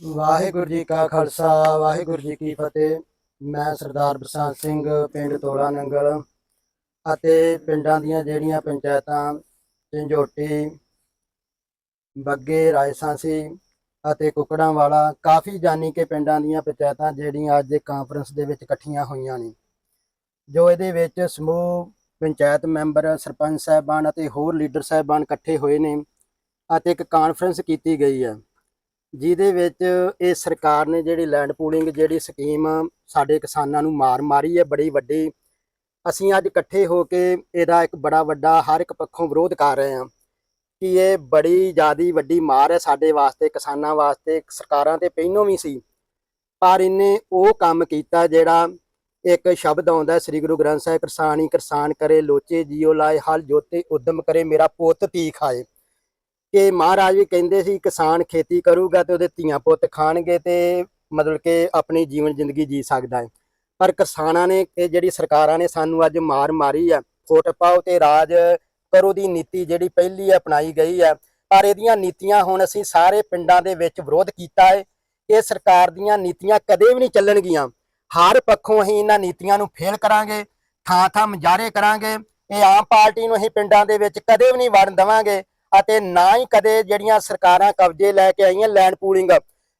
ਵਾਹਿਗੁਰੂ ਜੀ ਕਾ ਖਾਲਸਾ, ਵਾਹਿਗੁਰੂ ਜੀ ਕੀ ਫਤਿਹ। ਮੈਂ ਸਰਦਾਰ ਬਸੰਤ ਸਿੰਘ, ਪਿੰਡ ਤੋਲਾ ਨੰਗਲ ਅਤੇ ਪਿੰਡਾਂ ਦੀਆਂ ਜਿਹੜੀਆਂ ਪੰਚਾਇਤਾਂ, ਝੰਜੋਟੀ, ਬੱਗੇ ਰਾਇਸਾਂਸੀ ਅਤੇ ਕੁਕੜਾਂ ਵਾਲਾ ਕਾਫੀ ਜਾਨੀ ਕਿ ਪਿੰਡਾਂ ਦੀਆਂ ਪੰਚਾਇਤਾਂ ਜਿਹੜੀਆਂ ਅੱਜ ਦੇ ਕਾਨਫਰੰਸ ਦੇ ਵਿੱਚ ਇਕੱਠੀਆਂ ਹੋਈਆਂ ਨੇ। ਜੋ ਇਹਦੇ ਵਿੱਚ ਸਮੂਹ, ਪੰਚਾਇਤ ਮੈਂਬਰ, ਸਰਪੰਚ ਸਾਹਿਬਾਨ ਅਤੇ ਹੋਰ ਲੀਡਰ ਸਾਹਿਬਾਨ ਇਕੱਠੇ ਹੋਏ ਨੇ ਅਤੇ ਇੱਕ ਕਾਨਫਰੰਸ ਕੀਤੀ ਗਈ ਹੈ। ਜਿਹਦੇ ਵਿੱਚ ਇਹ ਸਰਕਾਰ ਨੇ ਜਿਹੜੀ ਲੈਂਡ ਪੂਲਿੰਗ ਜਿਹੜੀ ਸਕੀਮ ਸਾਡੇ ਕਿਸਾਨਾਂ ਨੂੰ ਮਾਰ ਮਾਰੀ ਹੈ, ਬੜੀ ਵੱਡੀ। ਅਸੀਂ ਅੱਜ ਇਕੱਠੇ ਹੋ ਕੇ ਇਹਦਾ ਇੱਕ ਬੜਾ ਵੱਡਾ ਹਰ ਇੱਕ ਪੱਖੋਂ ਵਿਰੋਧ ਕਰ ਰਹੇ ਹਾਂ ਕਿ ਇਹ ਬੜੀ ਜ਼ਿਆਦੀ ਵੱਡੀ ਮਾਰ ਹੈ ਸਾਡੇ ਵਾਸਤੇ, ਕਿਸਾਨਾਂ ਵਾਸਤੇ, ਸਰਕਾਰਾਂ ਤੇ ਪਹਿਲੋਂ ਵੀ ਸੀ। ਪਰ ਇਹਨੇ ਉਹ ਕੰਮ ਕੀਤਾ ਜਿਹੜਾ ਇੱਕ ਸ਼ਬਦ ਆਉਂਦਾ ਸ੍ਰੀ ਗੁਰੂ ਗ੍ਰੰਥ ਸਾਹਿਬ, ਕਿਸਾਨੀ ਕਿਸਾਨ ਕਰੇ, ਲੋਚੇ ਜੀਓ ਲਾਏ, ਹਲ ਜੋਤੇ ਉਦਮ ਕਰੇ, ਮੇਰਾ ਪੁੱਤ ਧੀ ਖਾਏ। ਕਿ ਮਹਾਰਾਜ ਵੀ ਕਹਿੰਦੇ ਸੀ ਕਿਸਾਨ ਖੇਤੀ ਕਰੂਗਾ ਤੇ ਉਹਦੇ ਧੀਆਂ ਪੁੱਤ ਖਾਣਗੇ ਤੇ ਮਤਲਬ ਕਿ ਆਪਣੀ ਜੀਵਨ ਜ਼ਿੰਦਗੀ ਜੀ ਸਕਦਾ ਹੈ। ਪਰ ਕਿਸਾਨਾਂ ਨੇ, ਇਹ ਜਿਹੜੀ ਸਰਕਾਰਾਂ ਨੇ ਸਾਨੂੰ ਅੱਜ ਮਾਰ ਮਾਰੀ ਹੈ ਫੁੱਟ ਪਾਓ ਤੇ ਰਾਜ ਕਰੋ ਦੀ ਨੀਤੀ ਜਿਹੜੀ ਪਹਿਲੀ ਅਪਣਾਈ ਗਈ ਹੈ ਪਰ ਇਹਦੀਆਂ ਨੀਤੀਆਂ ਹੁਣ ਅਸੀਂ ਸਾਰੇ ਪਿੰਡਾਂ ਦੇ ਵਿੱਚ ਵਿਰੋਧ ਕੀਤਾ ਹੈ ਇਹ ਸਰਕਾਰ ਦੀਆਂ ਨੀਤੀਆਂ ਕਦੇ ਵੀ ਨਹੀਂ ਚੱਲਣਗੀਆਂ। ਹਰ ਪੱਖੋਂ ਅਸੀਂ ਇਹਨਾਂ ਨੀਤੀਆਂ ਨੂੰ ਫੇਲ ਕਰਾਂਗੇ ਥਾਂ ਥਾਂ ਮੁਜ਼ਾਹਰੇ ਕਰਾਂਗੇ, ਇਹ ਆਮ ਪਾਰਟੀ ਨੂੰ ਅਸੀਂ ਪਿੰਡਾਂ ਦੇ ਵਿੱਚ ਕਦੇ ਵੀ ਨਹੀਂ ਵੜਨ ਦੇਵਾਂਗੇ। ਅਤੇ ਨਾ ਹੀ ਕਦੇ ਜਿਹੜੀਆਂ ਸਰਕਾਰਾਂ ਕਬਜ਼ੇ ਲੈ ਕੇ ਆਈਆਂ ਲੈਂਡ ਪੂਲਿੰਗ।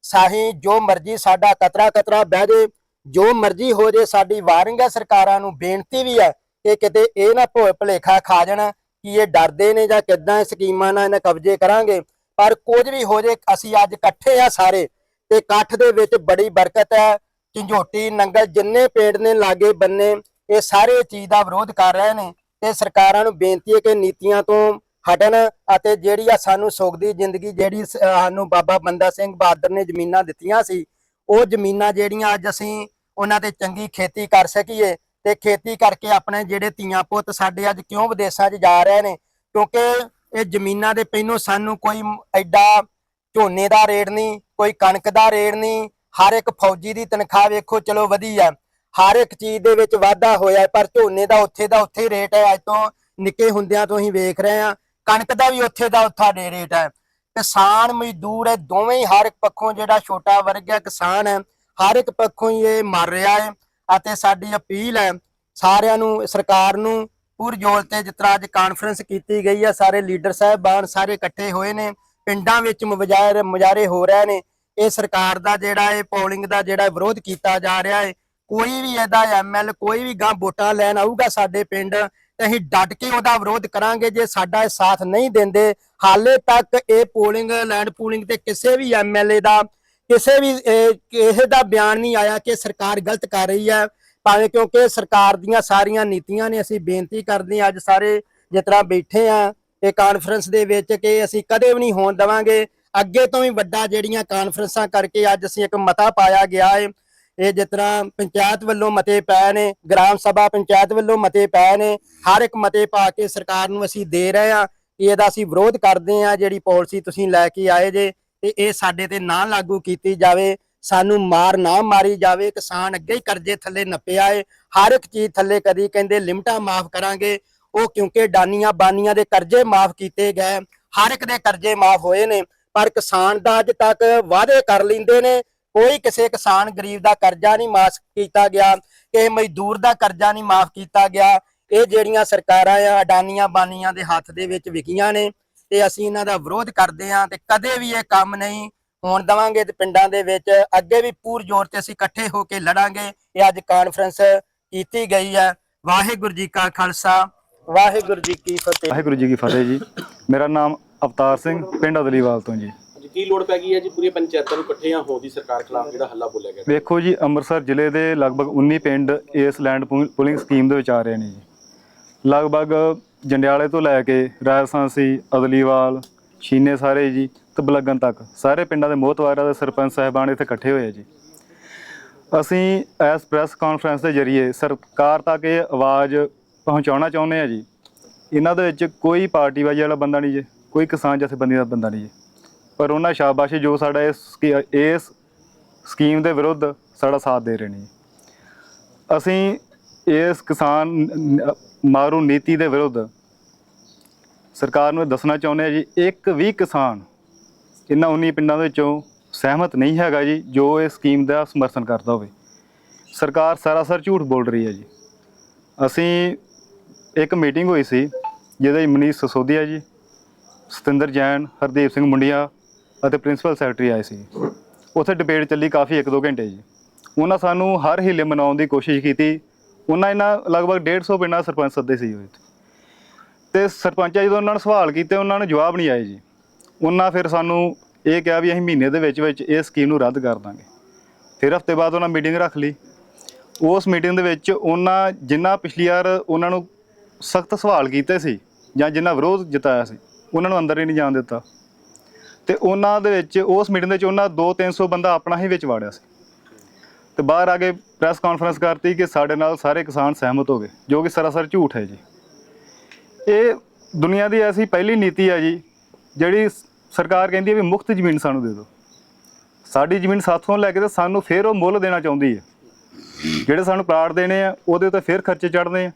ਸਾਹੀ ਜੋ ਮਰਜ਼ੀ ਸਾਡਾ ਕਤਰਾ ਕਤਰਾ ਬਹਿ ਜੇ, ਜੋ ਮਰਜ਼ੀ ਹੋ ਜੇ, ਸਾਡੀ ਵਾਰਿੰਗ ਹੈ ਸਰਕਾਰਾਂ ਨੂੰ, ਬੇਨਤੀ ਵੀ ਹੈ ਕਿ ਕਿਤੇ ਇਹ ਨਾ ਭੋਏ ਭਲੇਖਾ ਖਾ ਜਾਣ ਕਿ ਇਹ ਡਰਦੇ ਨੇ ਜਾਂ ਕਿੱਦਾਂ ਸਕੀਮਾਂ ਨਾਲ ਇਹਨਾਂ ਕਬਜ਼ੇ ਕਰਾਂਗੇ। ਪਰ ਕੁਝ ਵੀ ਹੋ ਜੇ, ਅਸੀਂ ਅੱਜ ਇਕੱਠੇ ਆ ਸਾਰੇ ਤੇ ਇਕੱਠ ਦੇ ਵਿੱਚ ਬੜੀ ਬਰਕਤ ਹੈ। ਝੰਜੋਟੀ, ਨੰਗਲ ਜਿੰਨੇ ਪਿੰਡ ਨੇ, ਲਾਗੇ ਬੰਨੇ, ਇਹ ਸਾਰੇ ਚੀਜ਼ ਦਾ ਵਿਰੋਧ ਕਰ ਰਹੇ ਨੇ ਤੇ ਸਰਕਾਰਾਂ ਨੂੰ ਬੇਨਤੀ ਹੈ ਕਿ ਨੀਤੀਆਂ ਤੋਂ ਹਟਣ ਅਤੇ ਜਿਹੜੀ ਆ ਸਾਨੂੰ ਸੁੱਖ ਦੀ ਜ਼ਿੰਦਗੀ ਜਿਹੜੀ ਸਾਨੂੰ ਬਾਬਾ ਬੰਦਾ ਸਿੰਘ ਬਹਾਦਰ ਨੇ ਜ਼ਮੀਨਾਂ ਦਿੱਤੀਆਂ ਸੀ, ਉਹ ਜ਼ਮੀਨਾਂ ਜਿਹੜੀਆਂ ਅੱਜ ਅਸੀਂ ਉਹਨਾਂ ਤੇ ਚੰਗੀ ਖੇਤੀ ਕਰ ਸਕੀਏ ਤੇ ਖੇਤੀ ਕਰਕੇ ਆਪਣੇ ਜਿਹੜੇ ਧੀਆਂ ਪੁੱਤ ਸਾਡੇ ਅੱਜ ਕਿਉਂ ਵਿਦੇਸ਼ਾਂ 'ਚ ਜਾ ਰਹੇ ਨੇ, ਕਿਉਂਕਿ ਇਹ ਜ਼ਮੀਨਾਂ ਦੇ ਪਹਿਲੋਂ ਸਾਨੂੰ ਕੋਈ ਐਡਾ ਝੋਨੇ ਦਾ ਰੇਟ ਨਹੀਂ, ਕੋਈ ਕਣਕ ਦਾ ਰੇਟ ਨਹੀਂ, ਹਰ ਇੱਕ ਫੌਜੀ ਦੀ ਤਨਖਾਹ ਵੇਖੋ ਚਲੋ ਵਧੀ ਆ ਹਰ ਇੱਕ ਚੀਜ਼ ਦੇ ਵਿੱਚ ਵਾਧਾ ਹੋਇਆ, ਪਰ ਝੋਨੇ ਦਾ ਉੱਥੇ ਦਾ ਉੱਥੇ ਰੇਟ ਹੈ, ਅੱਜ ਤੋਂ ਨਿੱਕੇ ਹੁੰਦਿਆਂ ਤੋਂ ਹੀ ਵੇਖ ਰਹੇ ਹਾਂ ਕਣਕ ਦਾ ਵੀ ਉੱਥੇ ਦਾ ਉੱਥਾ ਡੇ ਰੇਟ ਹੈ ਕਿਸਾਨ ਮਜ਼ਦੂਰ ਹੈ, ਦੋਵੇਂ ਹੀ ਹਰ ਇੱਕ ਪੱਖੋਂ ਜਿਹੜਾ ਛੋਟਾ ਵਰਗ ਹੈ ਕਿਸਾਨ ਹੈ, ਹਰ ਇੱਕ ਪੱਖੋਂ ਹੀ ਇਹ ਮਰ ਰਿਹਾ ਹੈ ਅਤੇ ਸਾਡੀ ਅਪੀਲ ਹੈ ਸਾਰਿਆਂ ਨੂੰ, ਸਰਕਾਰ ਨੂੰ ਪੁਰਜੋਰ ਤੇ ਜਿਸ ਅੱਜ ਕਾਨਫਰੰਸ ਕੀਤੀ ਗਈ ਹੈ, ਸਾਰੇ ਲੀਡਰ ਸਾਹਿਬਾਨ ਸਾਰੇ ਇਕੱਠੇ ਹੋਏ ਨੇ, ਪਿੰਡਾਂ ਵਿੱਚ ਮੁਜ਼ਾਹਰੇ ਮੁਜ਼ਾਹਰੇ ਹੋ ਰਹੇ ਨੇ, ਇਹ ਸਰਕਾਰ ਦਾ ਜਿਹੜਾ ਇਹ ਪੋਲਿੰਗ ਦਾ ਜਿਹੜਾ ਵਿਰੋਧ ਕੀਤਾ ਜਾ ਰਿਹਾ ਹੈ, ਕੋਈ ਵੀ ਇਹਦਾ ਐਮਐਲ ਕੋਈ ਵੀ ਗਾਂ ਵੋਟਾਂ ਲੈਣ ਆਊਗਾ ਸਾਡੇ ਪਿੰਡ ਤੇ ਅਸੀਂ ਡਟ ਕੇ ਉਹਦਾ ਵਿਰੋਧ ਕਰਾਂਗੇ, ਜੇ ਸਾਡਾ ਇਹ ਸਾਥ ਨਹੀਂ ਦਿੰਦੇ, ਹਾਲੇ ਤੱਕ ਇਹ ਪੋਲਿੰਗ, ਲੈਂਡ ਪੂਲਿੰਗ ਤੇ ਕਿਸੇ ਵੀ ਐਮਐਲਏ ਦਾ, ਕਿਸੇ ਵੀ ਕਿਸੇ ਦਾ ਬਿਆਨ ਨਹੀਂ ਆਇਆ ਕਿ ਸਰਕਾਰ ਗਲਤ ਕਰ ਰਹੀ ਹੈ। ਭਾਵੇਂ ਕਿਉਂਕਿ ਸਰਕਾਰ ਦੀਆਂ ਸਾਰੀਆਂ ਨੀਤੀਆਂ ਨੇ, ਅਸੀਂ ਬੇਨਤੀ ਕਰਦੇ ਹਾਂ ਅੱਜ ਸਾਰੇ ਜਿਸ ਤਰ੍ਹਾਂ ਬੈਠੇ ਆ ਇਹ ਕਾਨਫਰੰਸ ਦੇ ਵਿੱਚ ਕਿ ਅਸੀਂ ਕਦੇ ਵੀ ਨਹੀਂ ਹੋਣ ਦੇਵਾਂਗੇ। ਅੱਗੇ ਤੋਂ ਵੀ ਵੱਡਾ ਜਿਹੜੀਆਂ ਕਾਨਫਰੰਸਾਂ ਕਰਕੇ ਅੱਜ ਅਸੀਂ ਇੱਕ ਮਤਾ ਪਾਇਆ ਗਿਆ ਹੈ ਇਹ ਜਿਸ ਤਰ੍ਹਾਂ ਪੰਚਾਇਤ ਵੱਲੋਂ ਮਤੇ ਪਏ ਨੇ, ਗ੍ਰਾਮ ਸਭਾ ਪੰਚਾਇਤ ਵੱਲੋਂ ਮਤੇ ਪਏ ਨੇ, ਹਰ ਇੱਕ ਮਤੇ ਪਾ ਕੇ ਸਰਕਾਰ ਨੂੰ ਅਸੀਂ ਦੇ ਰਹੇ ਹਾਂ ਇਹਦਾ ਅਸੀਂ ਵਿਰੋਧ ਕਰਦੇ ਹਾਂ, ਜਿਹੜੀ ਪਾਲਿਸੀ ਤੁਸੀਂ ਲੈ ਕੇ ਆਏ ਜੇ, ਤੇ ਇਹ ਸਾਡੇ ਤੇ ਨਾ ਲਾਗੂ ਕੀਤੀ ਜਾਵੇ, ਸਾਨੂੰ ਮਾਰ ਨਾ ਮਾਰੀ ਜਾਵੇ, ਕਿਸਾਨ ਅੱਗੇ ਹੀ ਕਰਜ਼ੇ ਥੱਲੇ ਨੱਪਿਆ ਏ ਹਰ ਇੱਕ ਚੀਜ਼ ਥੱਲੇ ਕਦੀ ਕਹਿੰਦੇ ਲਿਮਟਾਂ ਮਾਫ ਕਰਾਂਗੇ, ਉਹ ਕਿਉਂਕਿ ਡਾਨੀਆਂ ਬਾਨੀਆਂ ਦੇ ਕਰਜ਼ੇ ਮਾਫ ਕੀਤੇ ਗਏ, ਹਰ ਇੱਕ ਦੇ ਕਰਜ਼ੇ ਮਾਫ ਹੋਏ ਨੇ, ਪਰ ਕਿਸਾਨ ਦਾ ਅੱਜ ਤੱਕ ਵਾਅਦੇ ਕਰ ਲੈਂਦੇ ਨੇ ਕੋਈ ਕਿਸੇ ਕਿਸਾਨ ਗਰੀਬ ਦਾ ਕਰਜ਼ਾ ਨਹੀਂ ਮਾਫ ਕੀਤਾ ਗਿਆ, ਕਿਸੇ ਮਜ਼ਦੂਰ ਦਾ ਕਰਜ਼ਾ ਨਹੀਂ ਮਾਫ ਕੀਤਾ ਗਿਆ। ਇਹ ਜਿਹੜੀਆਂ ਸਰਕਾਰਾਂ ਆ, ਅਡਾਨੀਆਂ ਬਾਨੀਆਂ ਦੇ ਹੱਥ ਦੇ ਵਿੱਚ ਵਿਕੀਆਂ ਨੇ ਤੇ ਅਸੀਂ ਇਹਨਾਂ ਦਾ ਵਿਰੋਧ ਕਰਦੇ ਹਾਂ ਤੇ ਕਦੇ ਵੀ ਇਹ ਕੰਮ ਨਹੀਂ ਹੋਣ ਦਵਾਂਗੇ ਤੇ ਪਿੰਡਾਂ ਦੇ ਵਿੱਚ ਅੱਗੇ ਵੀ ਪੂਰ ਜ਼ੋਰ ਤੇ ਅਸੀਂ ਇਕੱਠੇ ਹੋ ਕੇ ਲੜਾਂਗੇ। ਇਹ ਅੱਜ ਕਾਨਫਰੰਸ ਕੀਤੀ ਗਈ ਹੈ। ਵਾਹਿਗੁਰੂ ਜੀ ਕਾ ਖਾਲਸਾ। ਵਾਹਿਗੁਰੂ ਜੀ ਕੀ ਫਤਿਹ। ਵਾਹਿਗੁਰੂ ਜੀ ਕੀ ਫਤਿਹ ਜੀ। ਮੇਰਾ ਨਾਮ ਅਵਤਾਰ ਸਿੰਘ, ਪਿੰਡ ਅਦਲੀਵਾਲ ਤੋਂ ਜੀ। ਕੀ ਲੋੜ ਪੈ ਗਈ ਹੈ ਜੀ ਪੂਰੀ ਪੰਚਾਇਤਾਂ ਨੂੰ ਇਕੱਠਿਆਂ ਹੋਣ ਦੀ ਸਰਕਾਰ ਖਿਲਾਫ ਜਿਹੜਾ ਹੱਲਾ ਬੋਲਿਆ ਗਿਆ? ਵੇਖੋ ਜੀ, ਅੰਮ੍ਰਿਤਸਰ ਜ਼ਿਲ੍ਹੇ ਦੇ ਲਗਭਗ 19 ਪਿੰਡ ਇਸ ਲੈਂਡ ਪੁਲਿੰਗ ਸਕੀਮ ਦੇ ਵਿੱਚ ਆ ਰਹੇ ਨੇ ਜੀ। ਲਗਭਗ ਜੰਡਿਆਲੇ ਤੋਂ ਲੈ ਕੇ ਰਾਜਸਾਂਸੀ, ਅਦਲੀਵਾਲ, ਛੀਨੇ ਸਾਰੇ ਜੀ ਤੇ ਬਲਗਨ ਤੱਕ ਸਾਰੇ ਪਿੰਡਾਂ ਦੇ ਮੋਹਤਵਾਰਾਂ ਦੇ ਸਰਪੰਚ ਸਾਹਿਬਾਨ ਇੱਥੇ ਇਕੱਠੇ ਹੋਏ ਜੀ। ਅਸੀਂ ਇਸ ਪ੍ਰੈਸ ਕਾਨਫਰੰਸ ਦੇ ਜ਼ਰੀਏ ਸਰਕਾਰ ਤੱਕ ਇਹ ਆਵਾਜ਼ ਪਹੁੰਚਾਉਣਾ ਚਾਹੁੰਦੇ ਆ ਜੀ। ਇਹਨਾਂ ਦੇ ਵਿੱਚ ਕੋਈ ਪਾਰਟੀਬਾਜ਼ੀ ਵਾਲਾ ਬੰਦਾ ਨਹੀਂ ਜੀ, ਕੋਈ ਕਿਸਾਨ ਜਥੇਬੰਦੀ ਦਾ ਬੰਦਾ ਨਹੀਂ ਜੀ। ਪਰ ਉਹਨਾਂ ਸ਼ਾਬਾਸ਼ ਜੋ ਸਾਡਾ ਇਸ ਸਕੀ- ਇਸ ਸਕੀਮ ਦੇ ਵਿਰੁੱਧ ਸਾਡਾ ਸਾਥ ਦੇ ਰਹੇ ਨੇ। ਅਸੀਂ ਇਸ ਕਿਸਾਨ ਮਾਰੂ ਨੀਤੀ ਦੇ ਵਿਰੁੱਧ ਸਰਕਾਰ ਨੂੰ ਇਹ ਦੱਸਣਾ ਚਾਹੁੰਦੇ ਆ ਜੀ, ਇੱਕ ਵੀ ਕਿਸਾਨ ਇਹਨਾਂ 19 ਪਿੰਡਾਂ ਦੇ ਵਿੱਚੋਂ ਸਹਿਮਤ ਨਹੀਂ ਹੈਗਾ ਜੀ, ਜੋ ਇਸ ਸਕੀਮ ਦਾ ਸਮਰਥਨ ਕਰਦਾ ਹੋਵੇ। ਸਰਕਾਰ ਸਰਾਸਰ ਝੂਠ ਬੋਲ ਰਹੀ ਹੈ ਜੀ। ਅਸੀਂ ਇੱਕ ਮੀਟਿੰਗ ਹੋਈ ਸੀ, ਜਿਹਦੇ ਵਿੱਚ ਮਨੀਸ਼ ਸਸੋਦੀਆ ਜੀ, ਸਤਿੰਦਰ ਜੈਨ, ਹਰਦੀਪ ਸਿੰਘ ਮੁੰਡੀਆਂ ਅਤੇ ਪ੍ਰਿੰਸੀਪਲ ਸੈਕਟਰੀ ਆਏ ਸੀ। ਉੱਥੇ ਡਿਬੇਟ ਚੱਲੀ ਕਾਫੀ 1-2 ਘੰਟੇ ਜੀ। ਉਹਨਾਂ ਸਾਨੂੰ ਹਰ ਹੀਲੇ ਮਨਾਉਣ ਦੀ ਕੋਸ਼ਿਸ਼ ਕੀਤੀ। ਉਹਨਾਂ ਇਹਨਾਂ ਲਗਭਗ 150 ਪਿੰਡਾਂ ਸਰਪੰਚ ਸੱਦੇ ਸੀ ਉਹ ਤੇ ਸਰਪੰਚਾਂ ਜਦੋਂ ਉਹਨਾਂ ਨੂੰ ਸਵਾਲ ਕੀਤੇ, ਉਹਨਾਂ ਨੂੰ ਜਵਾਬ ਨਹੀਂ ਆਏ ਜੀ। ਉਹਨਾਂ ਫਿਰ ਸਾਨੂੰ ਇਹ ਕਿਹਾ ਵੀ ਅਸੀਂ ਮਹੀਨੇ ਦੇ ਵਿੱਚ ਵਿੱਚ ਇਹ ਸਕੀਮ ਨੂੰ ਰੱਦ ਕਰ ਦਾਂਗੇ। ਫਿਰ ਹਫ਼ਤੇ ਬਾਅਦ ਉਹਨਾਂ ਮੀਟਿੰਗ ਰੱਖ ਲਈ। ਉਸ ਮੀਟਿੰਗ ਦੇ ਵਿੱਚ ਉਹਨਾਂ ਜਿੰਨਾ ਪਿਛਲੀ ਵਾਰ ਉਹਨਾਂ ਨੂੰ ਸਖਤ ਸਵਾਲ ਕੀਤੇ ਸੀ ਜਾਂ ਜਿੰਨਾ ਵਿਰੋਧ ਜਤਾਇਆ ਸੀ, ਉਹਨਾਂ ਨੂੰ ਅੰਦਰ ਹੀ ਨਹੀਂ ਜਾਣ ਦਿੱਤਾ। ਤੇ ਉਹਨਾਂ ਦੇ ਵਿੱਚ, ਉਸ ਮੀਟਿੰਗ ਦੇ ਵਿੱਚ ਉਹਨਾਂ 2-300 ਬੰਦਾ ਆਪਣਾ ਹੀ ਵਿੱਚ ਵਾੜਿਆ ਸੀ। ਤੇ ਬਾਹਰ ਆ ਕੇ ਪ੍ਰੈਸ ਕਾਨਫਰੰਸ ਕਰਤੀ ਕਿ ਸਾਡੇ ਨਾਲ ਸਾਰੇ ਕਿਸਾਨ ਸਹਿਮਤ ਹੋ ਗਏ, ਜੋ ਕਿ ਸਰਾਸਰ ਝੂਠ ਹੈ ਜੀ। ਇਹ ਦੁਨੀਆ ਦੀ ਐਸੀ ਪਹਿਲੀ ਨੀਤੀ ਹੈ ਜੀ, ਜਿਹੜੀ ਸਰਕਾਰ ਕਹਿੰਦੀ ਹੈ ਵੀ ਮੁਫਤ ਜ਼ਮੀਨ ਸਾਨੂੰ ਦੇ ਦਿਓ। ਸਾਡੀ ਜ਼ਮੀਨ ਸਾਥੋਂ ਲੈ ਕੇ ਤੇ ਸਾਨੂੰ ਫਿਰ ਉਹ ਮੁੱਲ ਦੇਣਾ ਚਾਹੁੰਦੀ ਹੈ। ਜਿਹੜੇ ਸਾਨੂੰ ਪਲਾਟ ਦੇਣੇ ਆ, ਉਹਦੇ ਉੱਤੇ ਫਿਰ ਖਰਚੇ ਚੜਨੇ ਆ।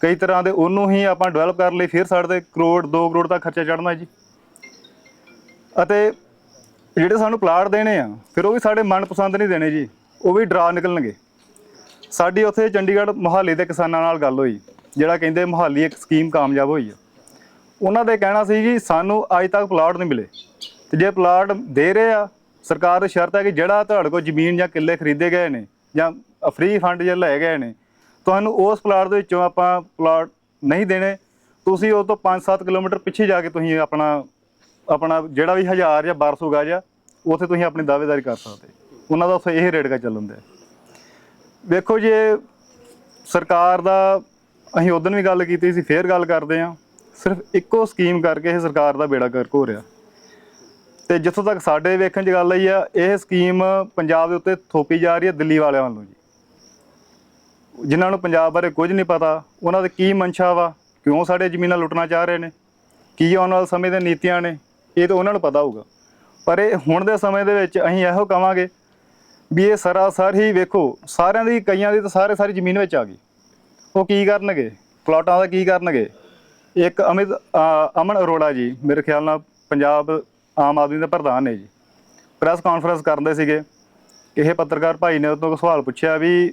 ਕਈ ਤਰ੍ਹਾਂ ਦੇ ਉਹਨੂੰ ਹੀ ਆਪਾਂ ਡਿਵੈਲਪ ਕਰਨ ਲਈ ਫਿਰ ਸਾਡੇ ਤੇ ਕਰੋੜ 2 ਕਰੋੜ ਤੱਕ ਖਰਚਾ ਚੜਨਾ ਜੀ। ਅਤੇ ਜਿਹੜੇ ਸਾਨੂੰ ਪਲਾਟ ਦੇਣੇ ਆ, ਫਿਰ ਉਹ ਵੀ ਸਾਡੇ ਮਨਪਸੰਦ ਨਹੀਂ ਦੇਣੇ ਜੀ, ਉਹ ਵੀ ਡਰਾ ਨਿਕਲਣਗੇ। ਸਾਡੀ ਉੱਥੇ ਚੰਡੀਗੜ੍ਹ ਮੁਹਾਲੀ ਦੇ ਕਿਸਾਨਾਂ ਨਾਲ ਗੱਲ ਹੋਈ, ਜਿਹੜਾ ਕਹਿੰਦੇ ਮੁਹਾਲੀ ਇੱਕ ਸਕੀਮ ਕਾਮਯਾਬ ਹੋਈ ਆ। ਉਹਨਾਂ ਦੇ ਕਹਿਣਾ ਸੀ ਜੀ, ਸਾਨੂੰ ਅੱਜ ਤੱਕ ਪਲਾਟ ਨਹੀਂ ਮਿਲੇ। ਤੇ ਜੇ ਪਲਾਟ ਦੇ ਰਹੇ ਆ, ਸਰਕਾਰ ਦੀ ਸ਼ਰਤ ਹੈ ਕਿ ਜਿਹੜਾ ਤੁਹਾਡੇ ਕੋਲ ਜ਼ਮੀਨ ਜਾਂ ਕਿੱਲੇ ਖਰੀਦੇ ਗਏ ਨੇ, ਜਾਂ ਫ੍ਰੀ ਫੰਡ ਜਾਂ ਲਏ ਗਏ ਨੇ, ਤੁਹਾਨੂੰ ਉਸ ਪਲਾਟ ਦੇ ਵਿੱਚੋਂ ਆਪਾਂ ਪਲਾਟ ਨਹੀਂ ਦੇਣੇ। ਤੁਸੀਂ ਉਹ ਤੋਂ 5-7 ਕਿਲੋਮੀਟਰ ਪਿੱਛੇ ਜਾ ਕੇ ਤੁਸੀਂ ਆਪਣਾ ਆਪਣਾ ਜਿਹੜਾ ਵੀ 1000 ਜਾਂ 1200 ਗਜ ਆ, ਉੱਥੇ ਤੁਸੀਂ ਆਪਣੀ ਦਾਅਵੇਦਾਰੀ ਕਰ ਸਕਦੇ। ਉਹਨਾਂ ਦਾ ਉੱਥੇ ਇਹ ਰੇਟ ਕਾ ਚੱਲਣ ਦਿਆ। ਵੇਖੋ ਜੀ ਸਰਕਾਰ ਦਾ, ਅਸੀਂ ਉਦੋਂ ਵੀ ਗੱਲ ਕੀਤੀ ਸੀ, ਫੇਰ ਗੱਲ ਕਰਦੇ ਹਾਂ। ਸਿਰਫ ਇੱਕੋ ਸਕੀਮ ਕਰਕੇ ਇਹ ਸਰਕਾਰ ਦਾ ਬੇੜਾ ਗਰਕ ਹੋ ਰਿਹਾ। ਤੇ ਜਿੱਥੋਂ ਤੱਕ ਸਾਡੇ ਵੇਖਣ 'ਚ ਗੱਲ ਆਈ ਆ, ਇਹ ਸਕੀਮ ਪੰਜਾਬ ਦੇ ਉੱਤੇ ਥੋਪੀ ਜਾ ਰਹੀ ਹੈ ਦਿੱਲੀ ਵਾਲਿਆਂ ਵੱਲੋਂ ਜੀ। ਜਿਨ੍ਹਾਂ ਨੂੰ ਪੰਜਾਬ ਬਾਰੇ ਕੁਝ ਨਹੀਂ ਪਤਾ, ਉਹਨਾਂ ਦੇ ਕੀ ਮਨਸ਼ਾ ਵਾ, ਕਿਉਂ ਸਾਡੇ ਜ਼ਮੀਨਾਂ ਲੁੱਟਣਾ ਚਾਹ ਰਹੇ ਨੇ, ਕੀ ਆਉਣ ਵਾਲੇ ਸਮੇਂ ਦੀਆਂ ਨੀਤੀਆਂ ਨੇ ਇਹ ਤਾਂ ਉਹਨਾਂ ਨੂੰ ਪਤਾ ਹੋਊਗਾ। ਪਰ ਇਹ ਹੁਣ ਦੇ ਸਮੇਂ ਦੇ ਵਿੱਚ ਅਸੀਂ ਇਹੋ ਕਵਾਂਗੇ ਵੀ ਇਹ ਸਰਾਸਰ ਹੀ ਵੇਖੋ, ਸਾਰਿਆਂ ਦੀ ਕਈਆਂ ਦੀ ਤਾਂ ਸਾਰੇ ਸਾਰੀ ਜ਼ਮੀਨ ਵਿੱਚ ਆ ਗਈ। ਉਹ ਕੀ ਕਰਨਗੇ? ਪਲਾਟਾਂ ਦਾ ਕੀ ਕਰਨਗੇ? ਇੱਕ ਅਮਿਤ ਅਮਨ ਅਰੋੜਾ ਜੀ, ਮੇਰੇ ਖਿਆਲ ਨਾਲ ਪੰਜਾਬ ਆਮ ਆਦਮੀ ਦੇ ਪ੍ਰਧਾਨ ਨੇ ਜੀ। ਪ੍ਰੈਸ ਕਾਨਫਰੰਸ ਕਰਦੇ ਸੀਗੇ ਇਹ ਪੱਤਰਕਾਰ ਭਾਈ ਨੇ ਉਹ ਤੋਂ ਸਵਾਲ ਪੁੱਛਿਆ ਵੀ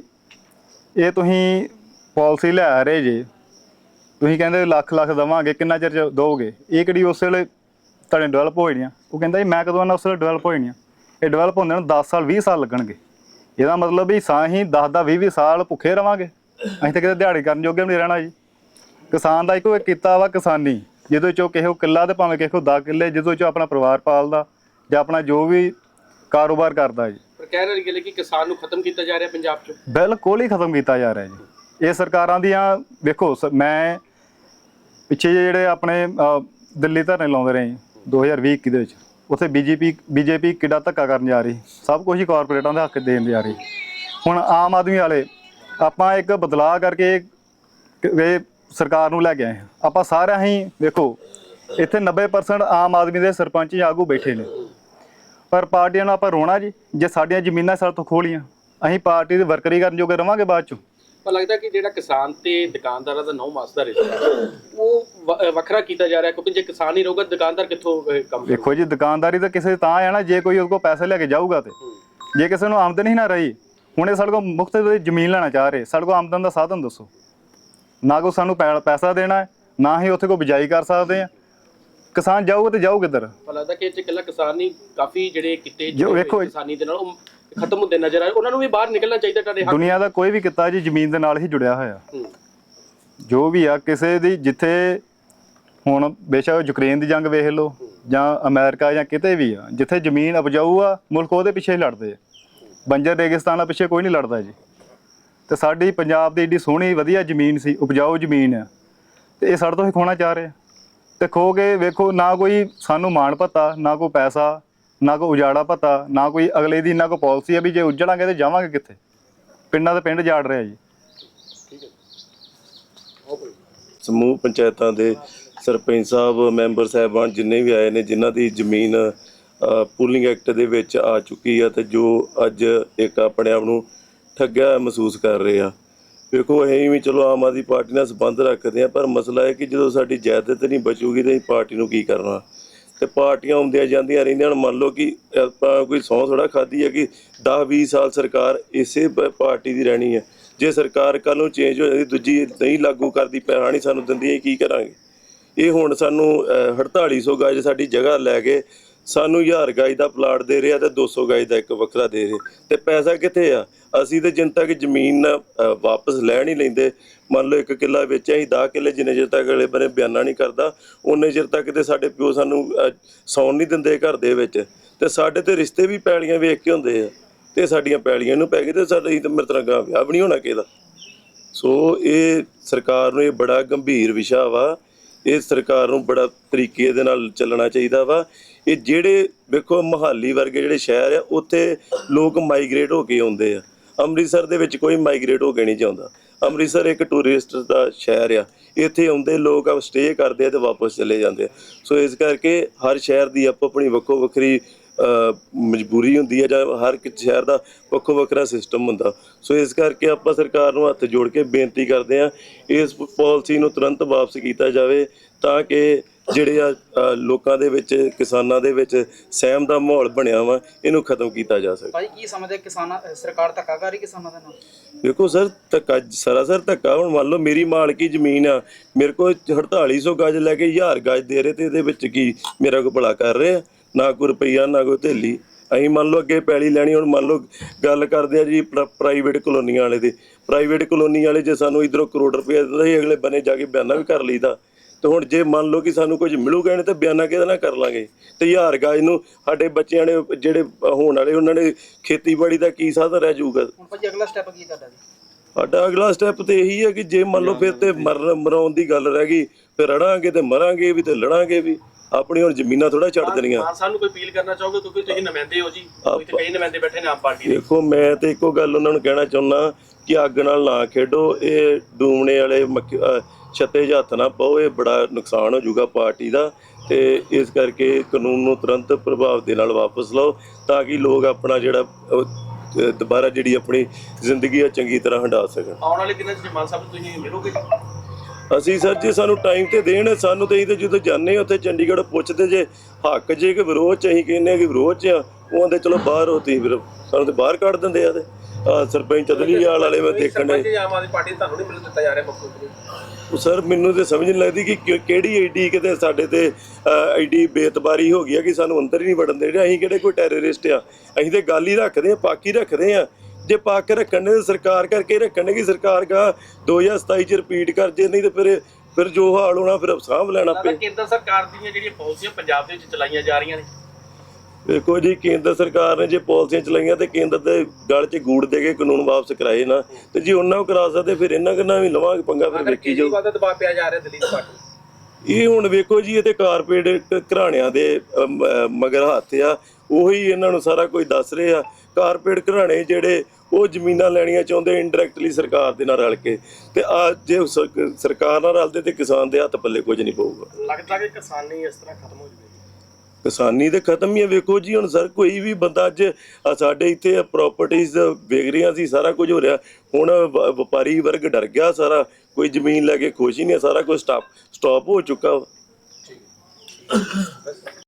ਇਹ ਤੁਸੀਂ ਪਾਲਿਸੀ ਲੈ ਰਹੇ ਜੇ, ਤੁਸੀਂ ਕਹਿੰਦੇ ਲੱਖ ਲੱਖ ਦਵਾਂਗੇ, ਕਿੰਨਾ ਚਿਰ ਚ ਦੋਗੇ? ਇਹ ਕਿਹੜੀ ਉਸ ਵੇਲੇ ਤੁਹਾਡੇ ਡਿਵੈਲਪ ਹੋ ਜਾਣੀਆਂ। ਉਹ ਕਹਿੰਦਾ ਜੀ ਮੈਂ ਕਦੋਂ ਆਣਾ ਉਸ ਵੇਲੇ ਡਿਵੈਲਪ ਹੋ ਜਾਣੀਆਂ? ਇਹ ਡਿਵੈਲਪ ਹੁੰਦੇ ਨੂੰ 10 ਸਾਲ 20 ਸਾਲ ਲੱਗਣਗੇ। ਇਹਦਾ ਮਤਲਬ ਵੀ ਸਾਂ ਹੀ 10 ਦਾ 20 20 ਸਾਲ ਭੁੱਖੇ ਰਵਾਂਗੇ। ਅਸੀਂ ਤਾਂ ਕਿਤੇ ਦਿਹਾੜੀ ਕਰਨ ਜੋਗੇ ਵੀ ਨਹੀਂ ਰਹਿਣਾ ਜੀ। ਕਿਸਾਨ ਦਾ ਇੱਕੋ ਇੱਕ ਕੀਤਾ ਵਾ ਕਿਸਾਨੀ। ਜਿਹਦੇ ਚੋਂ ਕਿਸੇ ਕੋ ਕਿੱਲਾ ਤੇ ਭਾਵੇਂ ਕਿਸੇ ਕੋ 10 ਕਿੱਲੇ ਜਿਹਦੇ ਚੋਂ ਆਪਣਾ ਪਰਿਵਾਰ ਪਾਲਦਾ ਜਾਂ ਆਪਣਾ ਜੋ ਵੀ ਕਾਰੋਬਾਰ ਕਰਦਾ ਜੀ। ਪਰ ਕਹਿ ਰਹੀ ਹੈ ਕਿ ਕਿਸਾਨ ਨੂੰ ਖਤਮ ਕੀਤਾ ਜਾ ਰਿਹਾ ਪੰਜਾਬ 'ਚੋਂ। ਬਿਲਕੁਲ ਹੀ ਖਤਮ ਕੀਤਾ ਜਾ ਰਿਹਾ ਜੀ। ਇਹ ਸਰਕਾਰਾਂ ਦੀਆਂ ਵੇਖੋ ਮੈਂ ਪਿੱਛੇ ਜਿਹੇ ਜਿਹੜੇ ਆਪਣੇ ਦਿੱਲੀ ਧਰਨੇ ਲਾਉਂਦੇ ਰਹੇ 2020 21 ਦੇ ਵਿੱਚ। ਉੱਥੇ ਬੀਜੇਪੀ ਬੀਜੇਪੀ ਕਿੱਡਾ ਧੱਕਾ ਕਰਨ ਜਾ ਰਹੀ। ਸਭ ਕੁਝ ਹੀ ਕਾਰਪੋਰੇਟਾਂ ਦੇ ਹੱਕ ਦੇਣ ਜਾ ਰਹੀ। ਹੁਣ ਆਮ ਆਦਮੀ ਵਾਲੇ, ਆਪਾਂ ਇੱਕ ਬਦਲਾਅ ਕਰਕੇ ਇਹ ਸਰਕਾਰ ਨੂੰ ਲੈ ਕੇ ਆਏ ਹਾਂ। ਆਪਾਂ ਸਾਰਿਆਂ ਹੀ ਵੇਖੋ, ਇੱਥੇ 90% ਆਮ ਆਦਮੀ ਦੇ ਸਰਪੰਚ ਜਾਂ ਆਗੂ ਬੈਠੇ ਨੇ। ਪਰ ਪਾਰਟੀਆਂ ਨੂੰ ਆਪਾਂ ਰੋਣਾ ਜੀ, ਜੇ ਸਾਡੀਆਂ ਜ਼ਮੀਨਾਂ ਸਾਡੇ ਤੋਂ ਖੋਲੀਆਂ ਅਸੀਂ ਪਾਰਟੀ ਦੇ ਵਰਕਰੀ ਕਰਨ ਜੋਗੇ ਰਵਾਂਗੇ ਬਾਅਦ ਚੋਂ। ਪਰ ਲੱਗਦਾ ਕਿ ਜਿਹੜਾ ਕਿਸਾਨ ਤੇ ਦੁਕਾਨਦਾਰਾਂ ਦਾ ਨੌ ਮਾਸ ਦਾ ਰਿਸ਼ਤਾ ਹੈ, ਉਹ ਵ- ਵੱਖਰਾ ਕੀਤਾ ਜਾ ਰਿਹਾ ਕਿਉਂਕਿ ਜੇ ਕਿਸਾਨ ਨਹੀਂ ਰਹੂਗਾ ਦੁਕਾਨਦਾਰ ਕਿੱਥੋਂ ਕੰਮ ਕਰੂਗਾ? ਵੇਖੋ ਜੀ ਦੁਕਾਨਦਾਰੀ ਤਾਂ ਕਿਸੇ ਦੀ ਤਾਂ ਹੈ ਨਾ ਜੇ ਕੋਈ ਉਹਦੇ ਕੋਲ ਪੈਸੇ ਲੈ ਕੇ ਜਾਊਗਾ ਤੇ। ਜੇ ਕਿਸੇ ਨੂੰ ਆਮਦਨ ਹੀ ਨਾ ਰਹੀ ਹੁਣ ਇਹ ਸਾਡੇ ਕੋਲ ਮੁਫਤ ਦੀ ਜ਼ਮੀਨ ਲੈਣਾ ਚਾਹ ਰਹੇ ਸਾਡੇ ਕੋਲ ਆਮਦਨ ਦਾ ਸਾਧਨ ਦੱਸੋ। ਨਾ ਕੋ ਸਾਨੂੰ ਪੈ- ਪੈਸਾ ਦੇਣਾ ਹੈ ਨਾ ਹੀ ਉੱਥੇ ਕੋਈ ਬਿਜਾਈ ਕਰ ਸਕਦੇ ਆ ਕਿਸਾਨ ਜਾਊਗਾ ਤੇ ਜਾਊ ਕਿੱਧਰ? ਪਰ ਲੱਗਦਾ ਕਿ ਇਹ 'ਚ ਇਕੱਲਾ ਕਿਸਾਨ ਨਹੀਂ ਕਾਫੀ ਜਿਹੜੇ ਕਿਤੇ ਜੋ ਵੇਖੋ- ਕਿਸਾਨੀ ਦੇ ਨਾਲ ਉਹ ਖਤਮ ਹੁੰਦੇ ਨਜ਼ਰ ਆ ਰਹੇ ਉਹਨਾਂ ਨੂੰ ਵੀ ਬਾਹਰ ਨਿਕਲਣਾ ਚਾਹੀਦਾ ਤੁਹਾਡੇ ਹੱਕ ਦੁਨੀਆ ਦਾ ਕੋਈ ਵੀ ਕਿੱਤਾ ਜੀ ਜ਼ਮੀਨ ਦੇ ਨਾਲ ਹੀ ਜੁੜਿਆ ਹੋਇਆ ਹੂੰ। ਜੋ ਵੀ ਆ ਕਿਸੇ ਦੀ ਜਿੱਥੇ ਹੁਣ ਬੇਸ਼ੱਕ ਯੂਕਰੇਨ ਦੀ ਜੰਗ ਵੇਖ ਲਓ ਜਾਂ ਅਮਰੀਕਾ ਜਾਂ ਕਿਤੇ ਵੀ ਆ ਜਿੱਥੇ ਜ਼ਮੀਨ ਉਪਜਾਊ ਆ ਮੁਲਕ ਉਹਦੇ ਪਿੱਛੇ ਹੀ ਲੜਦੇ ਆ ਬੰਜਰ ਰੇਗਿਸਤਾਨਾਂ ਪਿੱਛੇ ਕੋਈ ਨਹੀਂ ਲੜਦਾ ਜੀ ਤੇ ਸਾਡੀ ਪੰਜਾਬ ਦੀ ਏਡੀ ਸੋਹਣੀ ਵਧੀਆ ਜ਼ਮੀਨ ਸੀ ਉਪਜਾਊ ਜ਼ਮੀਨ ਆ ਤੇ ਇਹ ਸਾਡੇ ਤੋਂ ਹੀ ਖੋਣਾ ਚਾਹ ਰਹੇ ਆ। ਤੇ ਖੋ ਕੇ ਵੇਖੋ ਨਾ ਕੋਈ ਸਾਨੂੰ ਮਾਣ ਪਤਾ ਨਾ ਕੋਈ ਪੈਸਾ ਨਾ ਕੋਈ ਉਜਾੜਾ ਪਤਾ ਨਾ ਕੋਈ ਅਗਲੇ ਦੀ ਨਾ ਕੋਈ ਪਾਲਿਸੀ ਆ ਵੀ ਜੇ ਉਜੜਾਂਗੇ ਤੇ ਜਾਵਾਂਗੇ ਕਿੱਥੇ? ਪਿੰਡਾਂ ਦੇ ਪਿੰਡ ਜਾੜ ਰਿਹਾ ਜੀ। ਸਮੂਹ ਪੰਚਾਇਤਾਂ ਦੇ ਸਰਪੰਚ ਸਾਹਿਬ ਮੈਂਬਰ ਸਾਹਿਬਾਨ ਜਿੰਨੇ ਵੀ ਆਏ ਨੇ ਜਿਨ੍ਹਾਂ ਦੀ ਜ਼ਮੀਨ ਪੂਲਿੰਗ ਐਕਟ ਦੇ ਵਿੱਚ ਆ ਚੁੱਕੀ ਆ ਤੇ ਜੋ ਅੱਜ ਇੱਕ ਆਪਣੇ ਆਪ ਨੂੰ ਠੱਗਿਆ ਮਹਿਸੂਸ ਕਰ ਰਹੇ ਆ। ਵੇਖੋ ਅਸੀਂ ਵੀ ਚਲੋ ਆਮ ਆਦਮੀ ਪਾਰਟੀ ਨਾਲ ਸੰਬੰਧ ਰੱਖਦੇ ਆ ਪਰ ਮਸਲਾ ਹੈ ਕਿ ਜਦੋਂ ਸਾਡੀ ਜਾਇਦਾਦ ਨਹੀਂ ਬਚੂਗੀ ਤਾਂ ਅਸੀਂ ਪਾਰਟੀ ਨੂੰ ਕੀ ਕਰਨਾ? ਤੇ ਪਾਰਟੀਆਂ ਆਉਂਦੀਆਂ ਜਾਂਦੀਆਂ ਰਹਿੰਦੀਆਂ ਹੁਣ ਮੰਨ ਲਓ ਕਿ ਆਪਾਂ ਕੋਈ ਸੌ ਥੋੜਾ ਖਾਦੀ ਹੈ ਕਿ 10 20 ਸਾਲ ਸਰਕਾਰ ਇਸੇ ਪ- ਪਾਰਟੀ ਦੀ ਰਹਿਣੀ ਹੈ। ਜੇ ਸਰਕਾਰ ਕੱਲ ਨੂੰ ਚੇਂਜ ਹੋ ਜਾਂਦੀ ਦੂਜੀ ਨਹੀਂ ਲਾਗੂ ਕਰਦੀ ਪੈਸਾ ਸਾਨੂੰ ਦਿੰਦੀ ਅਸੀਂ ਕੀ ਕਰਾਂਗੇ? ਇਹ ਹੁਣ ਸਾਨੂੰ ਅਹ, 4800 ਗਜ ਸਾਡੀ ਜਗ੍ਹਾ ਲੈ ਕੇ ਸਾਨੂੰ 1000 ਗਾਈ ਦਾ ਪਲਾਟ ਦੇ ਰਿਹਾ ਤੇ 200 ਗਾਈ ਦਾ ਇੱਕ ਵੱਖਰਾ ਦੇ ਰਿਹਾ। ਤੇ ਪੈਸਾ ਕਿੱਥੇ ਆ? ਅਸੀਂ ਤੇ ਜਿੰਨ ਤੱਕ ਜ਼ਮੀਨ ਅਹ, ਵਾਪਸ ਲੈ ਨਹੀਂ ਲੈਂਦੇ। ਮੰਨ ਲਓ ਇੱਕ ਕਿੱਲਾ ਵੇਚਿਆ ਅਸੀਂ 10 ਕਿੱਲੇ ਜਿੰਨੇ ਚਿਰ ਤੱਕ ਅਗਲੇ ਬੰਨੇ ਬਿਆਨਾ ਨਹੀਂ ਕਰਦਾ ਉਨੇ ਚਿਰ ਤੱਕ ਤੇ ਸਾਡੇ ਪਿਓ ਸਾਨੂੰ ਅਹ, ਸੌਣ ਨਹੀਂ ਦਿੰਦੇ ਘਰ ਦੇ ਵਿੱਚ। ਤੇ ਸਾਡੇ ਤੇ ਰਿਸ਼ਤੇ ਵੀ ਪੈਲੀਆਂ ਵੇਖ ਕੇ ਹੁੰਦੇ ਆ। ਤੇ ਸਾਡੀਆਂ ਪੈਲੀਆਂ ਨੂੰ ਪੈ ਗਏ ਤੇ ਸਾਡੀ ਤਾਂ ਮੇਰੇ ਤਰ੍ਹਾਂ ਗਾਂ ਵਿਆਹ ਵੀ ਨਹੀਂ ਹੋਣਾ ਕਿਹਦਾ ਸੋ ਇਹ ਸਰਕਾਰ ਨੂੰ ਇਹ ਬੜਾ ਗੰਭੀਰ ਵਿਸ਼ਾ ਵਾ ਇਹ ਸਰਕਾਰ ਨੂੰ ਬੜਾ ਤਰੀਕੇ ਦੇ ਨਾਲ ਚੱਲਣਾ ਚਾਹੀਦਾ ਵਾ। ਇਹ ਜਿਹੜੇ ਵੇਖੋ ਮਹਾਲੀ ਵਰਗੇ ਜਿਹੜੇ ਸ਼ਹਿਰ ਆ, ਉੱਥੇ ਲੋਕ ਮਾਈਗ੍ਰੇਟ ਹੋ ਕੇ ਆਉਂਦੇ ਆ। ਅੰਮ੍ਰਿਤਸਰ ਦੇ ਵਿੱਚ ਕੋਈ ਮਾਈਗ੍ਰੇਟ ਹੋ ਕੇ ਨਹੀਂ ਜਾਂਦਾ। ਅੰਮ੍ਰਿਤਸਰ ਇੱਕ ਟੂਰਿਸਟ ਦਾ ਸ਼ਹਿਰ ਆ। ਇੱਥੇ ਆਉਂਦੇ ਲੋਕ ਆ ਸਟੇ ਕਰਦੇ ਆ ਤੇ ਵਾਪਸ ਚਲੇ ਜਾਂਦੇ ਆ। ਸੋ ਇਸ ਕਰਕੇ ਹਰ ਸ਼ਹਿਰ ਦੀ ਆਪੋ ਆਪਣੀ ਵੱਖੋ ਵੱਖਰੀ ਮਜਬੂਰੀ ਹੁੰਦੀ ਹੈ ਜਾਂ ਹਰ ਇੱਕ ਸ਼ਹਿਰ ਦਾ ਵੱਖੋ ਵੱਖਰਾ ਸਿਸਟਮ ਹੁੰਦਾ। ਸੋ ਇਸ ਕਰਕੇ ਆਪਾਂ ਸਰਕਾਰ ਨੂੰ ਹੱਥ ਜੋੜ ਕੇ ਬੇਨਤੀ ਕਰਦੇ ਹਾਂ ਇਸ ਪਾਲਿਸੀ ਨੂੰ ਤੁਰੰਤ ਵਾਪਸ ਕੀਤਾ ਜਾਵੇ ਤਾਂ ਕਿ ਜਿਹੜੇ ਆ ਲੋਕਾਂ ਦੇ ਵਿੱਚ ਕਿਸਾਨਾਂ ਦੇ ਵਿੱਚ ਸਹਿਮ ਦਾ ਮਾਹੌਲ ਬਣਿਆ ਵਾ ਇਹਨੂੰ ਖਤਮ ਕੀਤਾ ਜਾ ਸਕੇ। ਭਾਈ ਕੀ ਸਮਝਦੇ ਕਿਸਾਨਾਂ ਸਰਕਾਰ ਧੱਕਾ ਕਰ ਰਹੀ ਕਿਸਾਨਾਂ ਦੇ ਨਾਲ? ਦੇਖੋ ਸਰ ਧੱਕਾ ਸਰਾਸਰ ਧੱਕਾ ਹੁਣ ਮੰਨ ਲਓ ਮੇਰੀ ਮਾਲਕੀ ਜ਼ਮੀਨ ਆ ਮੇਰੇ ਕੋਲ 4800 ਗਜ ਲੈ ਕੇ 1000 ਗਜ ਦੇ ਰਹੇ ਤੇ ਇਹਦੇ ਵਿੱਚ ਕੀ ਮੇਰਾ ਕੋਈ ਭਲਾ ਕਰ ਰਹੇ? ਆ ਨਾ ਕੋਈ ਰੁਪਈਆ ਨਾ ਕੋਈ ਥੇਲੀ ਅਸੀਂ ਮੰਨ ਲਓ ਅੱਗੇ ਪੈਲੀ ਲੈਣੀ ਹੁਣ ਮੰਨ ਲਓ ਗੱਲ ਕਰਦੇ ਆ ਜੀ ਪ੍ਰਾਈਵੇਟ ਕਲੋਨੀਆਂ ਵਾਲੇ ਦੀ। ਪ੍ਰਾਈਵੇਟ ਕਲੋਨੀ ਵਾਲੇ ਜੇ ਸਾਨੂੰ ਇਧਰੋਂ ਕਰੋੜ ਰੁਪਏ ਦਿੰਦੇ ਸੀ ਅਗਲੇ ਬੰਨੇ ਜਾ ਕੇ ਬਿਆਨਾ ਵੀ ਕਰ ਲਈਦਾ। ਤੇ ਹੁਣ ਜੇ ਮੰਨ ਲਓ ਕਿ ਸਾਨੂੰ ਕੁਝ ਮਿਲੂਗਾ ਨਹੀਂ ਤੇ ਬਿਆਨਾ ਕਿਹਦੇ ਨਾਲ ਕਰ ਲਾਂਗੇ? ਤੇ ਹਜ਼ਾਰ ਗਜ ਨੂੰ ਸਾਡੇ ਬੱਚਿਆਂ ਨੇ ਜਿਹੜੇ ਹੋਣ ਵਾਲੇ ਉਹਨਾਂ ਨੇ ਖੇਤੀਬਾੜੀ ਦਾ ਕੀ ਸਾਧਨ ਰਹਿ ਜਾਊਗਾ? ਹੁਣ ਭਾਜੀ ਅਗਲਾ ਸਟੈਪ ਕੀ ਤੁਹਾਡਾ ਜੀ? ਸਾਡਾ ਅਗਲਾ ਸਟੈਪ ਤੇ ਇਹੀ ਹੈ ਕਿ ਜੇ ਮੰਨ ਲਓ ਫਿਰ ਤੇ ਮਰਨ ਮਰਾਉਣ ਦੀ ਗੱਲ ਰਹਿ ਗਈ ਫਿਰ ਰੜਾਂਗੇ ਤੇ ਮਰਾਂਗੇ ਵੀ ਤੇ ਲੜਾਂਗੇ ਵੀ। ਆਪਣੀ ਹੁਣ ਜ਼ਮੀਨਾਂ ਥੋੜਾ ਛੱਡ ਦੇਣੀਆਂ। ਮਾਨ ਸਾਹਿਬ ਨੂੰ ਕੋਈ ਅਪੀਲ ਕਰਨਾ ਚਾਹੋਗੇ? ਕਿਉਂਕਿ ਤੁਸੀਂ ਨੁਮਾਇੰਦੇ ਹੋ ਜੀ। ਤੇ ਕਈ ਨੁਮਾਇੰਦੇ ਬੈਠੇ ਨੇ ਆਮ ਪਾਰਟੀ ਦੇ। ਦੇਖੋ ਮੈਂ ਤੇ ਇੱਕੋ ਗੱਲ ਉਹਨਾਂ ਨੂੰ ਕਹਿਣਾ ਚਾਹੁੰਦਾ ਕਿ ਅੱਗ ਨਾਲ ਨਾ ਖੇਡੋ। ਇਹ ਡੂਮਣੇ ਵਾਲੇ ਛੱਤੇ ਹੱਥ ਨਾ ਪਾਓ ਇਹ ਬੜਾ ਨੁਕਸਾਨ ਹੋ ਜਾਊਗਾ ਪਾਰਟੀ ਦਾ। ਤੇ ਇਸ ਕਰਕੇ ਕਾਨੂੰਨ ਨੂੰ ਤੁਰੰਤ ਪ੍ਰਭਾਵ ਦੇ ਨਾਲ ਵਾਪਸ ਲਓ ਤਾਂ ਕਿ ਲੋਕ ਆਪਣਾ ਜਿਹੜਾ ਦੁਬਾਰਾ ਜਿਹੜੀ ਆਪਣੀ ਜ਼ਿੰਦਗੀ ਆ ਚੰਗੀ ਤਰ੍ਹਾਂ ਹੰਡਾ ਸਕਣ। ਆਉਣ ਵਾਲੇ ਦਿਨਾਂ 'ਚ ਮਾਨ ਸਾਹਿਬ ਤੁਸੀਂ ਮਿਲੋਗੇ? ਅਸੀਂ ਸਰ ਜੇ ਸਾਨੂੰ ਟਾਈਮ ਤੇ ਦੇਣ ਸਾਨੂੰ ਤੇ ਅਸੀਂ ਤੇ ਜਦੋਂ ਹਾਂ ਉੱਥੇ ਚੰਡੀਗੜ੍ਹ ਪੁੱਛਦੇ ਜੇ ਹੱਕ ਜੇ ਕਿ ਵਿਰੋਧ ਚ ਅਸੀਂ ਕਹਿੰਦੇ ਹਾਂ ਕਿ ਵਿਰੋਧ ਚ ਆ ਉਹ ਆਂਦੇ ਚਲੋ ਬਾਹਰ ਹੋਤੀ ਫਿਰ ਸਾਨੂੰ ਤੇ ਬਾਹਰ ਕੱਢ ਦਿੰਦੇ ਆ ਤੇ। ਆਹ ਸਰਪੰਚ ਅਦਲੀਵਾਲ ਵਾਲੇ ਮੈਂ ਦੇਖਣ। ਸਰਪੰਚ ਆਮ ਆਦਮੀ ਪਾਰਟੀ ਤੁਹਾਨੂੰ ਨਹੀਂ ਮਿਲਣ ਦਿੱਤਾ ਜਾ ਰਿਹਾ ਮੁੱਖ ਮੰਤਰੀ ਉਹ ਸਰ ਮੈਨੂੰ ਤੇ ਸਮਝ ਨਹੀਂ ਲੱਗਦੀ ਕਿ ਕਿਹੜੀ ਆਈਡੀ ਕਿਤੇ ਸਾਡੇ ਤੇ ਆਈਡੀ ਬੇਤਬਾਰੀ ਹੋ ਗਈ ਆ ਕਿ ਸਾਨੂੰ ਅੰਦਰ ਹੀ ਨਹੀਂ ਵੜਨ ਦੇ ਰਹੇ ਅਸੀਂ ਕਿਹੜੇ ਕੋਈ ਟੈਰਰਿਸਟ ਆ? ਅਸੀਂ ਤੇ ਗੱਲ ਹੀ ਰੱਖਦੇ ਆ ਪਾਕੀ ਰੱਖਦੇ ਆ ਜੇ ਪਾ ਕੇ ਰੱਖਣ ਤਾਂ ਸਰਕਾਰ ਕਰਕੇ ਰੱਖਣ ਨੇ ਕਿ ਸਰਕਾਰ ਗਾ 2027 ਚ ਰਿਪੀਟ ਕਰ ਜੇ ਨਹੀਂ ਤੇ ਫਿਰ ਫਿਰ ਜੋ ਹਾਲ ਹੋਣਾ ਫਿਰ ਸਾਂਭ ਲੈਣਾ ਪਏ ਕੇਂਦਰ ਸਰਕਾਰ ਦੀਆਂ ਜਿਹੜੀਆਂ ਪਾਲਿਸੀਆਂ ਪੰਜਾਬ ਦੇ ਵਿੱਚ ਚਲਾਈਆਂ ਜਾ ਰਹੀਆਂ ਨੇ? ਦੇਖੋ ਜੀ ਕੇਂਦਰ ਸਰਕਾਰ ਨੇ ਜੇ ਪਾਲਿਸੀਆਂ ਚਲਾਈਆਂ ਤੇ ਕੇਂਦਰ ਦੇ ਗਲ 'ਚ ਗੂੜ ਦੇ ਕੇ ਕਾਨੂੰਨ ਵਾਪਸ ਕਰਾਏ ਨਾ ਤੇ ਜੇ ਉਹਨਾਂ ਨੂੰ ਕਰਾ ਸਕਦੇ ਫਿਰ ਇਹਨਾਂ ਕਿੰਨਾ ਵੀ ਲਵਾਂਗੇ ਪੰਗਾ ਫਿਰ ਵੇਖੀ ਜਾਊ। ਕੇਜਰੀਵਾਲ ਦਾ ਦਬਾਅ ਪਿਆ ਜਾ ਰਿਹਾ ਦਿੱਲੀ ਪਾਰਟੀ ਇਹ ਹੁਣ ਵੇਖੋ ਜੀ ਇਹ ਤੇ ਕਾਰਪੋਰੇਟ ਘਰਾਣਿਆਂ ਦੇ ਮਗਰ ਹੱਥ ਆ ਉਹੀ ਇਹਨਾਂ ਨੂੰ ਸਾਰਾ ਕੁਝ ਦੱਸ ਰਹੇ। ਆ ਕਾਰਪੋਰੇਟ ਘਰਾਣੇ ਜਿਹੜੇ ਉਹ ਜ਼ਮੀਨਾਂ ਲੈਣੀਆਂ ਚਾਹੁੰਦੇ ਇਨਡਾਇਰੈਕਟਲੀ ਸਰਕਾਰ ਦੇ ਨਾਲ ਰਲ ਕੇ। ਤੇ ਆ ਜੇ ਸਰ- ਸਰਕਾਰ ਨਾਲ ਰਲਦੇ ਤੇ ਕਿਸਾਨ ਦੇ ਹੱਥ ਪੱਲੇ ਕੁਝ ਨਹੀਂ ਪਊਗਾ। ਲੱਗਦਾ ਕਿ ਕਿਸਾਨੀ ਇਸ ਤਰ੍ਹਾਂ ਖਤਮ ਹੋ ਜਾਵੇਗੀ? ਕਿਸਾਨੀ ਤੇ ਖਤਮ ਹੀ ਹੈ ਵੇਖੋ ਜੀ ਹੁਣ ਸਰ ਕੋਈ ਵੀ ਬੰਦਾ ਅੱਜ ਆਹ ਸਾਡੇ ਇੱਥੇ ਪ੍ਰਾਪਰਟੀਆਂ ਵੇਚ ਰਹੀਆਂ ਸੀ ਸਾਰਾ ਕੁਝ ਹੋ ਰਿਹਾ। ਹੁਣ ਵ- ਵਪਾਰੀ ਵਰਗ ਡਰ ਗਿਆ ਸਾਰਾ ਕੋਈ ਜ਼ਮੀਨ ਲੈ ਕੇ ਖੁਸ਼ ਹੀ ਨਹੀਂ ਹੈ, ਸਾਰਾ ਕੁਝ ਸਟਾਪ ਸਟਾਪ ਹੋ ਚੁੱਕਾ ਵਾ।